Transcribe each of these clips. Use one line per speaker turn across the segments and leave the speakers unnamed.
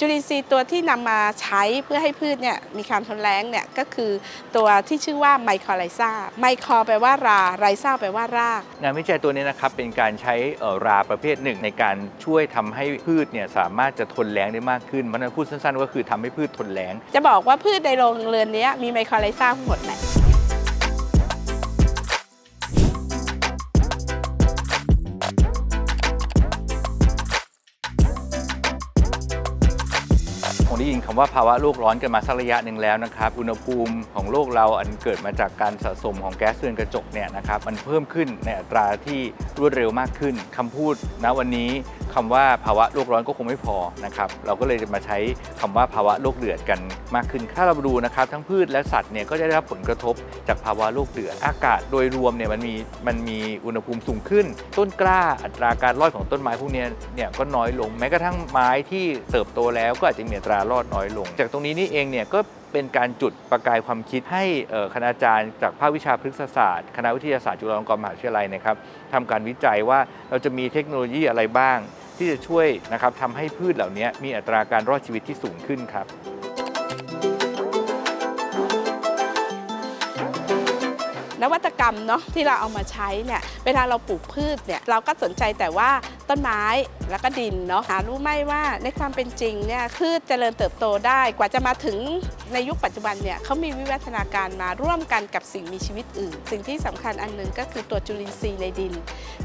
จุลินทรีย์ตัวที่นำมาใช้เพื่อให้พืชเนี่ยมีความทนแรงเนี่ยก็คือตัวที่ชื่อว่าไมโครไลซาไมโครแปลว่าราไรซาแปลว่าราก
งานวิจัยตัวนี้นะครับเป็นการใช้เอ่อราประเภทหนึ่ง ในการช่วยทำให้พืชเนี่ยสามารถจะทนแล้งได้มากขึ้นมันพูดสั้นๆ ก็คือทำให้พืชทนแล้ง
จะบอกว่าพืชในโรงเรือนเนี้ยมีไมโครไลซาทั้งหมดแหละ
ยินคำว่าภาวะโลกร้อนกันมาสักระยะหนึ่งแล้วนะครับอุณหภูมิของโลกเราอันเกิดมาจากการสะสมของแก๊สเรือนกระจกเนี่ยนะครับมันเพิ่มขึ้นในอัตราที่ รวดเร็วมากขึ้นคำพูดณวันนี้คำว่าภาวะโลกร้อนก็คงไม่พอนะครับเราก็เลยจะมาใช้คำว่าภาวะโลกเดือดกันมากขึ้น ถ้าเราดูนะครับทั้งพืชและสัตว์เนี่ยก็จะได้รับผลกระทบจากภาวะโลกเดือด อากาศโดยรวมเนี่ยมันมีมันมีอุณหภูมิสูงขึ้น ต้นกล้าอัตราการรอดของต้นไม้พวกนี้เนี่ยก็น้อยลง แม้กระทั่งไม้ที่เติบโตแล้วก็อาจจะมีอัตรารอดน้อยลง จากตรงนี้นี่เองเนี่ยก็เป็นการจุดประกายความคิดให้เอ่อคณาจารย์จากภาควิชาพฤกษศาสตร์ คณะวิทยาศาสตร์จุฬาลงกรณ์มหาวิทยาลัยนะครับทำการวิจัยว่าเราจะมีเทคโนโลยีอะไรบ้าง ที่จะช่วยนะครับทำให้พืชเหล่านี้มีอัตราการรอดชีวิตที่สูงขึ้นครับ
นวัตกรรมเนาะที่เราเอามาใช้เนี่ยเวลาเราปลูกพืชเนี่ยเราก็สนใจแต่ว่าต้นไม้แล้วก็ดินเนาะหารู้ไหมว่าในความเป็นจริงเนี่ยพืชเจริญเติบโตได้กว่าจะมาถึง ในยุคปัจจุบันเนี่ยเขามีวิวัฒนาการมาร่วมกันกับสิ่งมีชีวิตอื่น สิ่งที่สำคัญอันหนึงก็คือตัวจุลินทรีย์ในดิน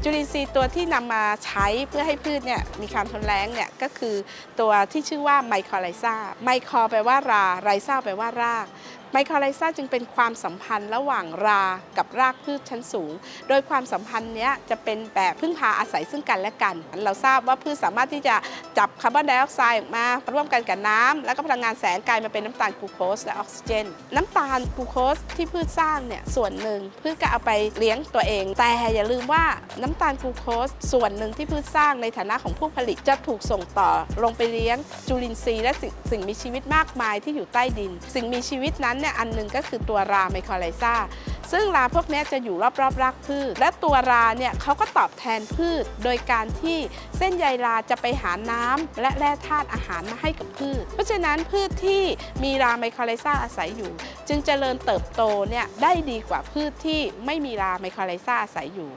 จุลินทรีย์ตัวที่นำมาใช้เพื่อให้พืชเนี่ยมีความทนแรงเนี่ยก็คือตัวที่ชื่อว่าไมโครไลซาไมโครแปลว่าราไรซาแปลว่ารากไมโครไลซาจึงเป็นความสัมพันธ์ระหว่างรากับรากพืชชั้นสูง โดยความสัมพันธ์เนี้ยจะเป็นแบบพึ่งพาอาศัยซึ่งกันและกัน เราทราบว่าพืชสามารถที่จะจับคาร์บอนไดออกไซด์ออกมาร่วมกันกับน้ำแล้วก็พลังงานแสงกลายมาเป็นน้ำตาลกลูโคสและออกซิเจน น้ำตาลกลูโคสที่พืชสร้างเนี่ยส่วนหนึ่งพืชก็เอาไปเลี้ยงตัวเอง แต่อย่าลืมว่าน้ำตาลกลูโคสส่วนหนึ่งที่พืชสร้างในฐานะของผู้ผลิตจะถูกส่งต่อลงไปเลี้ยงจุลินทรีย์และสิ่งสิ่งมีชีวิตมากมายที่อยู่ใต้ดิน สิ่งมีชีวิตนั้นเนี่ยอันหนึ่งก็คือตัวราไมโครไลซา ซึ่งราพวกนี้จะอยู่รอบๆรากพืช และตัวราเนี่ยเขาก็ตอบแทนพืช โดยการที่เส้นใยราจะไปหาน้ำและแร่ธาตุอาหารมาให้กับพืช เพราะฉะนั้นพืชที่มีราไมโครไลซาอาศัยอยู่ จึงเจริญเติบโตเนี่ยได้ดีกว่าพืชที่ไม่มีราไมโครไลซาอาศัยอยู่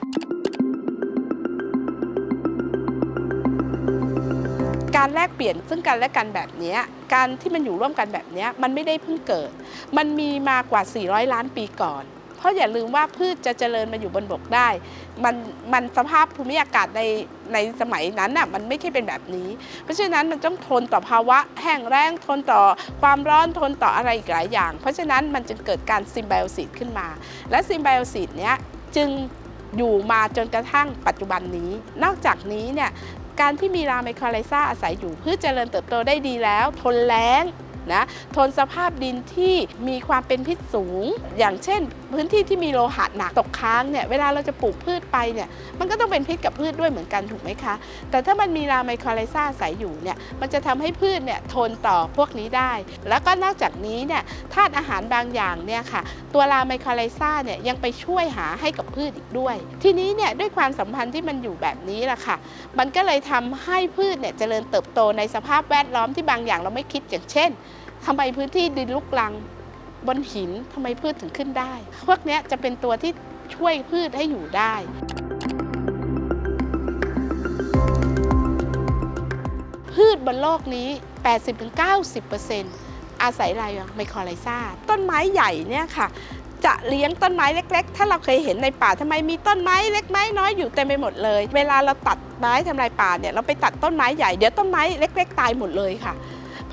การแลกเปลี่ยนซึ่งกันและกันแบบนี้ การที่มันอยู่ร่วมกันแบบนี้มันไม่ได้เพิ่งเกิด มันมีมากว่า 400 ล้านปีก่อน เพราะอย่าลืมว่าพืชจะเจริญมาอยู่บนบกได้ มันมันสภาพภูมิอากาศในในสมัยนั้นน่ะมันไม่ใช่เป็นแบบนี้ เพราะฉะนั้นมันต้องทนต่อภาวะแห้งแล้งทนต่อความร้อนทนต่ออะไรอีกหลายอย่าง เพราะฉะนั้นมันจึงเกิดการซิมไบโอซิสขึ้นมา และซิมไบโอซิสเนี้ยจึงอยู่มาจนกระทั่งปัจจุบันนี้ นอกจากนี้เนี่ยการที่มีราไมโครไลซาอาศัยอยู่พืชเจริญเติบโตได้ดีแล้ว ทนแล้ง นะทนสภาพดินที่มีความเป็นพิษสูง อย่างเช่น พื้นที่ที่มีโลหะหนักตกค้างเนี่ยเวลาเราจะปลูกพืชไปเนี่ยมันก็ต้องเป็นพิษกับพืชด้วยเหมือนกันถูกไหมคะ แต่ถ้ามันมีราไมโครไลซาอาศัยอยู่เนี่ยมันจะทำให้พืชเนี่ยทนต่อพวกนี้ได้ แล้วก็นอกจากนี้เนี่ยธาตุอาหารบางอย่างเนี่ยค่ะตัวราไมโครไลซาเนี่ยยังไปช่วยหาให้กับพืชอีกด้วย ทีนี้เนี่ยด้วยความสัมพันธ์ที่มันอยู่แบบนี้แหละค่ะ มันก็เลยทำให้พืชเนี่ยเจริญเติบโตในสภาพแวดล้อมที่บางอย่างเราไม่คิดอย่างเช่น ทำไมพื้นที่ดินลุกลังบนหินทำไมพืชถึงขึ้นได้ พวกนี้จะเป็นตัวที่ช่วยพืชให้อยู่ได้ พืชบนโลกนี้ 80-90%อาศัยอะไรไมโครไลซาต้นไม้ใหญ่เนี่ยค่ะจะเลี้ยงต้นไม้เล็ก ๆ ถ้าเราเคยเห็นในป่าทำไมมีต้นไม้เล็กไม้น้อยอยู่เต็มไปหมดเลย เวลาเราตัดไม้ทำลายป่าเนี่ยเราไปตัดต้นไม้ใหญ่เดี๋ยวต้นไม้เล็ก ๆ ตายหมดเลยค่ะ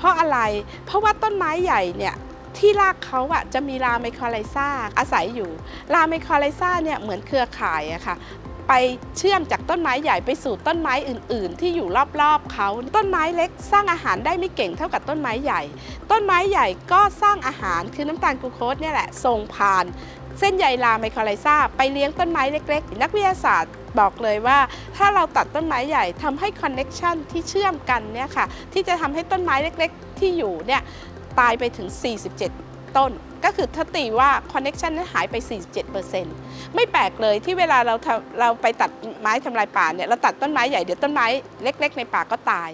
ราะอะไร เพราะว่าต้นไม้ใหญ่เนี่ยที่รากเขาอะจะมีราไมโครไลซาอาศัยอยู่ราไมโครไลซาเนี่ยเหมือนเครือข่ายอะค่ะ ไปเชื่อมจากต้นไม้ใหญ่ไปสู่ต้นไม้อื่น ๆ ที่อยู่รอบๆเขาต้นไม้เล็กสร้างอาหารได้ไม่เก่งเท่ากับต้นไม้ใหญ่ ต้นไม้ใหญ่ก็สร้างอาหารคือน้ำตาลกลูโคสเนี่ยแหละส่งผ่าน เส้นใยราไมโครไลซาไปเลี้ยงต้นไม้เล็ก ๆ นักวิทยาศาสตร์ บอกเลยว่า ถ้าเราตัดต้นไม้ใหญ่ทำให้คอนเน็ชันที่เชื่อมกันเนี่ยค่ะที่จะทำให้ต้นไม้เล็กๆ ที่อยู่เนี่ยตายไปถึง 47 ต้น ก็คือถ้าตีว่าคอนเน็ชันนั้นหายไป 47%ไม่แปลกเลยที่เวลาเราเราไปตัดไม้ทำลายป่าเนี่ยเราตัดต้นไม้ใหญ่เดี๋ยวต้นไม้เล็ก ๆ ในป่าก็ตาย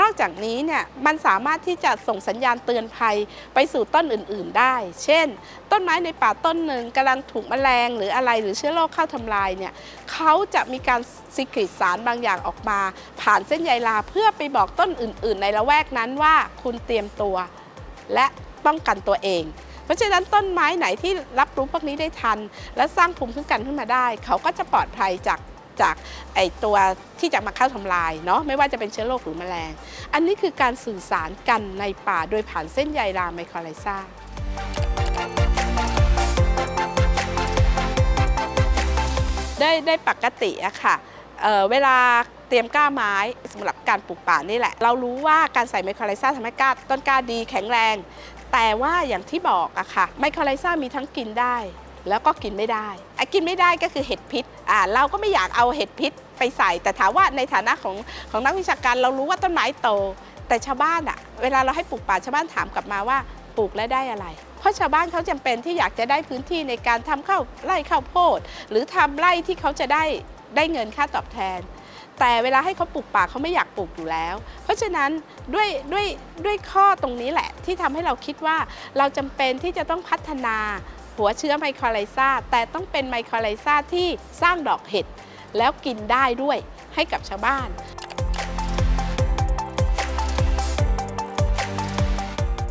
นอกจากนี้เนี่ยมันสามารถที่จะส่งสัญญาณเตือนภัยไปสู่ต้นอื่น ๆ ได้ เช่น ต้นไม้ในป่าต้นหนึ่งกำลังถูกแมลงหรืออะไรหรือเชื้อโรคเข้าทำลายเนี่ยเขาจะมีการซิกริตสารบางอย่างออกมา ผ่านเส้นใยลาเพื่อไปบอกต้นอื่น ๆ ในละแวกนั้นว่าคุณเตรียมตัว และป้องกันตัวเอง เพราะฉะนั้นต้นไม้ไหนที่รับรู้พวกนี้ได้ทัน และสร้างภูมิคุ้มกันขึ้นมาได้ เขาก็จะปลอดภัยจาก จากไอตัวที่จะมาเข้าทำลายเนาะไม่ว่าจะเป็นเชื้อโรคหรือแมลง อันนี้คือการสื่อสารกันในป่าโดยผ่านเส้นใยรามไมโครไลซาได้ได้ปกติอะค่ะเเวลาเตรียมก้าไม้สำหรับการปลูกป่านี่แหละ เรารู้ว่าการใส่ไมโครไลซาทำให้ก้าต้นกล้าดีแข็งแรง แต่ว่าอย่างที่บอกอะค่ะไมโครไลซามีทั้งกินได้ แล้วก็กินไม่ได้ไอ้กินไม่ได้ก็คือเห็ดพิษอ่าเราก็ไม่อยากเอาเห็ดพิษไปใส่ แต่ถามว่าในฐานะของของนักวิชาการเรารู้ว่าต้นไม้โต แต่ชาวบ้านอะเวลาเราให้ปลูกป่าชาวบ้านถามกลับมาว่าปลูกแล้วได้อะไร เพราะชาวบ้านเขาจำเป็นที่อยากจะได้พื้นที่ในการทำข้าวไร่ข้าวโพด หรือทำไร่ที่เขาจะได้ได้เงินค่าตอบแทน แต่เวลาให้เขาปลูกป่าเขาไม่อยากปลูกอยู่แล้ว เพราะฉะนั้นด้วยด้วยด้วยข้อตรงนี้แหละที่ทำให้เราคิดว่าเราจำเป็นที่จะต้องพัฒนา หัวเชื้อไมโครไลซาแต่ต้องเป็นไมโครไลซาที่สร้างดอกเห็ด แล้วกินได้ด้วยให้กับชาวบ้าน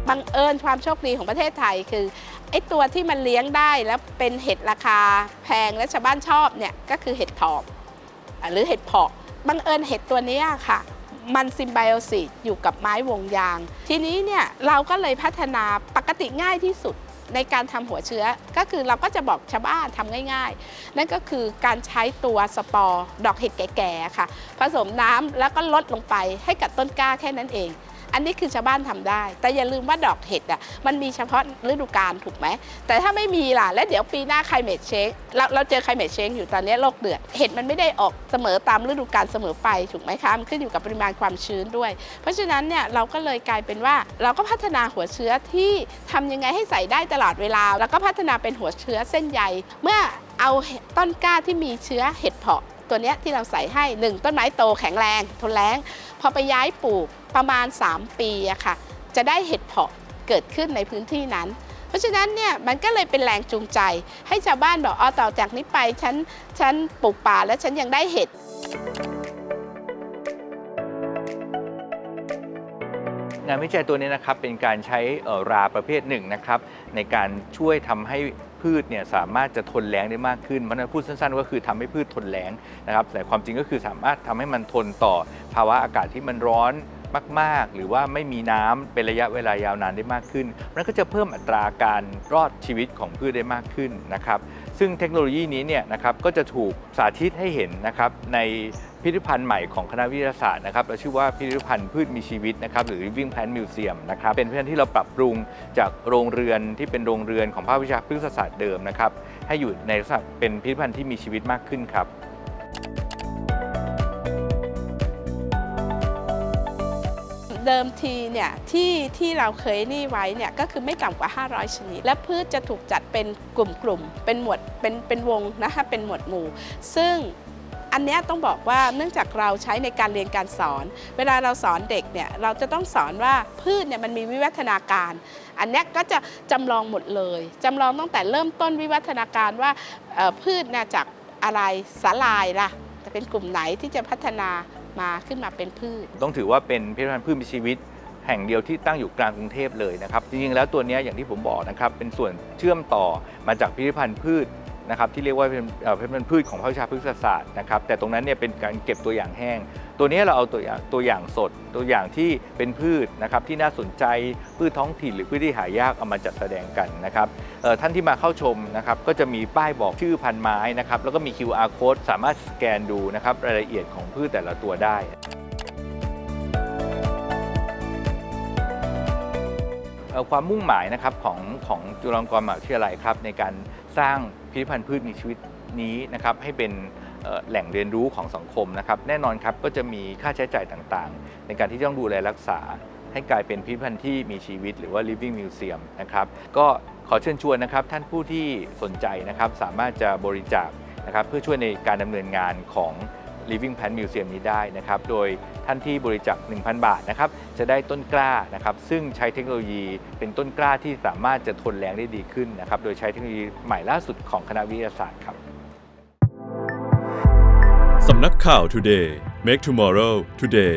บังเอิญความโชคดีของประเทศไทยคือไอ้ตัวที่มันเลี้ยงได้แล้วเป็นเห็ดราคาแพงและชาวบ้านชอบเนี่ยก็คือเห็ดถอบอะหรือเห็ดเพาะบังเอิญเห็ดตัวนี้ค่ะ มันซิมไบโอซิสอยู่กับไม้วงยาง ทีนี้เนี่ยเราก็เลยพัฒนาปกติง่ายที่สุด ในการทำหัวเชื้อก็คือเราก็จะบอกชาวบ้านทำง่ายๆ นั่นก็คือการใช้ตัวสปอร์ดอกเห็ดแก่ๆค่ะ ผสมน้ำแล้วก็ลดลงไปให้กับต้นกล้าแค่นั้นเอง อันนี้คือชาวบ้านทำได้ แต่อย่าลืมว่าดอกเห็ดอะมันมีเฉพาะฤดูกาลถูกไหม แต่ถ้าไม่มีล่ะ แล้วเดี๋ยวปีหน้าไคลเมตเชงเราเราเจอไคลเมตเชงอยู่ตอนนี้โลกเดือด เห็ดมันไม่ได้ออกเสมอตามฤดูกาลเสมอไปถูกไหมคะมันขึ้นอยู่กับปริมาณความชื้นด้วย เพราะฉะนั้นเนี่ยเราก็เลยกลายเป็นว่าเราก็พัฒนาหัวเชื้อที่ทำยังไงให้ใส่ได้ตลอดเวลา แล้วก็พัฒนาเป็นหัวเชื้อเส้นใย เมื่อเอาต้นกล้าที่มีเชื้อเห็ดเพาะ ตัวเนี้ยที่เราใส่ให้หนึ่งต้นไม้โตแข็งแรงทนแรงพอไปย้ายปลูกประมาณ 3 ปีอะค่ะ จะได้เห็ดเพาะเกิดขึ้นในพื้นที่นั้น เพราะฉะนั้นเนี่ยมันก็เลยเป็นแรงจูงใจ ให้ชาวบ้านบอกอ๋อต่อจากนี้ไปฉันฉันปลูกป่าแล้วฉันยังได้เห็ด
งานวิจัยตัวนี้นะครับเป็นการใช้ราประเภทหนึ่งนะครับในการช่วยทำให้พืชเนี่ยสามารถจะทนแล้งได้มากขึ้นมันพูดสั้นๆ ก็คือทำให้พืชทนแล้งนะครับ แต่ความจริงก็คือสามารถทำให้มันทนต่อภาวะอากาศที่มันร้อนมาก ๆ หรือว่าไม่มีน้ำเป็นระยะเวลายาวนานได้มากขึ้นมันก็จะเพิ่มอัตราการรอดชีวิตของพืชได้มากขึ้นนะครับ ซึ่งเทคโนโลยีนี้เนี่ยนะครับก็จะถูกสาธิตให้เห็นนะครับใน พิพิธภัณฑ์ใหม่ของคณะวิทยาศาสตร์นะครับเราชื่อว่าพิพิธภัณฑ์พืชมีชีวิตนะครับหรือ Living Plant Museum นะครับเป็นพิพิธภัณฑ์ที่เราปรับปรุงจากโรงเรือนที่เป็นโรงเรือนของภาควิชาพฤกษศาสตร์เดิมนะครับให้อยู่ในลักษณะเป็นพิพิธภัณฑ์ที่มีชีวิตมากขึ้นครับ
เดิมทีเนี่ยที่ที่เราเคยนี่ไว้เนี่ยก็คือไม่ต่ำกว่า 500 ชนิด และพืชจะถูกจัดเป็นกลุ่มๆ เป็นหมวดเป็นเป็นวงนะคะเป็นหมวดหมู่ ซึ่ง อันนี้ต้องบอกว่าเนื่องจากเราใช้ในการเรียนการสอน เวลาเราสอนเด็กเนี่ยเราจะต้องสอนว่าพืชเนี่ยมันมีวิวัฒนาการ อันนี้ก็จะจำลองหมดเลยจำลองตั้งแต่เริ่มต้นวิวัฒนาการว่าพืชเนี่ยจากอะไรสาลายล่ะจะเป็นกลุ่มไหนที่จะพัฒนามาขึ้นมาเป็นพืช
ต้องถือว่าเป็นพิพิธภัณฑ์พืชมีชีวิตแห่งเดียวที่ตั้งอยู่กลางกรุงเทพเลยนะครับ จริงๆ แล้วตัวนี้อย่างที่ผมบอกนะครับ เป็นส่วนเชื่อมต่อมาจากพิพิธภัณฑ์พืช นะครับที่เรียกว่าเป็นเอ่อพิพิธภัณฑ์พืชของภาควิชาพฤกษศาสตร์นะครับแต่ตรงนั้นเนี่ยเป็นการเก็บตัวอย่างแห้ง ตัวนี้เราเอาตัวอย่างตัวอย่างสด ตัวอย่างที่เป็นพืชนะครับที่น่าสนใจพืชท้องถิ่นหรือพืชที่หายากเอามาจัดแสดงกันนะครับท่านที่มาเข้าชมนะครับก็จะมีป้ายบอกชื่อพันธุ์ไม้นะครับแล้วก็มี QR code สามารถสแกนดูนะครับรายละเอียดของพืชแต่ละตัวได้ความมุ่งหมายนะครับของของจุฬาลงกรณ์มหาวิทยาลัยครับในการ สร้างพิพิธภัณฑ์พืชมีชีวิตนี้นะครับให้เป็นแหล่งเรียนรู้ของสังคมนะครับแน่นอนครับก็จะมีค่าใช้จ่ายต่างๆ ในการที่ต้องดูแลรักษา ให้กลายเป็นพิพิธภัณฑ์ที่มีชีวิตหรือว่า living museum นะครับก็ขอเชิญชวนนะครับท่านผู้ที่สนใจนะครับสามารถจะบริจาคนะครับเพื่อช่วยในการดำเนินงานของ Living Plant Museum นี้ได้นะครับ โดย ท่านที่บริจาค1,000 บาทนะครับจะได้ต้นกล้านะครับซึ่งใช้เทคโนโลยีเป็นต้นกล้าที่สามารถจะทนแรงได้ดีขึ้นนะครับโดยใช้เทคโนโลยีใหม่ล่าสุดของคณะวิทยาศาสตร์ครับ
สำนักข่าว Today Make Tomorrow Today